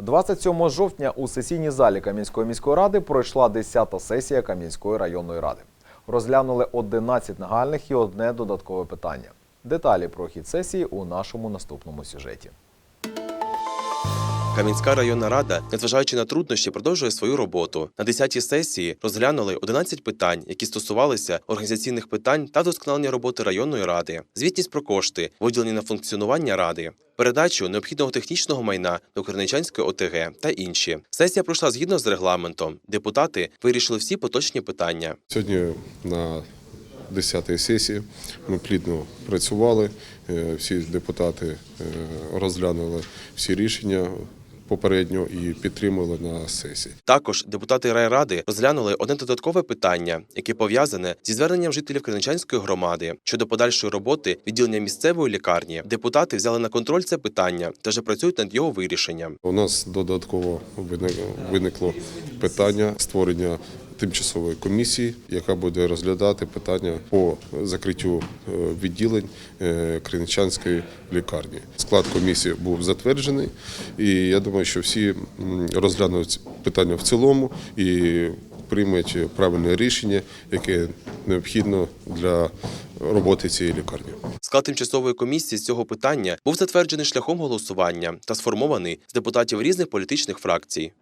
27 жовтня у сесійній залі Кам'янської міської ради пройшла 10-та сесія Кам'янської районної ради. Розглянули 11 нагальних і одне додаткове питання. Деталі про хід сесії у нашому наступному сюжеті. Кам'янська районна рада, незважаючи на труднощі, продовжує свою роботу. На 10-й сесії розглянули 11 питань, які стосувалися організаційних питань та вдосконалення роботи районної ради, звітність про кошти, виділені на функціонування ради, передачу необхідного технічного майна до Корничанської ОТГ та інші. Сесія пройшла згідно з регламентом. Депутати вирішили всі поточні питання. Сьогодні на 10-й сесії ми плідно працювали. Е, Всі депутати е, розглянули всі рішення попередньо і підтримали на сесії. Також депутати райради розглянули одне додаткове питання, яке пов'язане зі зверненням жителів Криничанської громади щодо подальшої роботи відділення місцевої лікарні. Депутати взяли на контроль це питання та вже працюють над його вирішенням. У нас додатково виник- виникло питання створення тимчасової комісії, яка буде розглядати питання по закриттю е, відділень е, Криничанської лікарні. Склад комісії був затверджений, і я думаю, що всі розглянуть питання в цілому і приймуть правильне рішення, яке необхідно для роботи цієї лікарні. Склад тимчасової комісії з цього питання був затверджений шляхом голосування та сформований з депутатів різних політичних фракцій.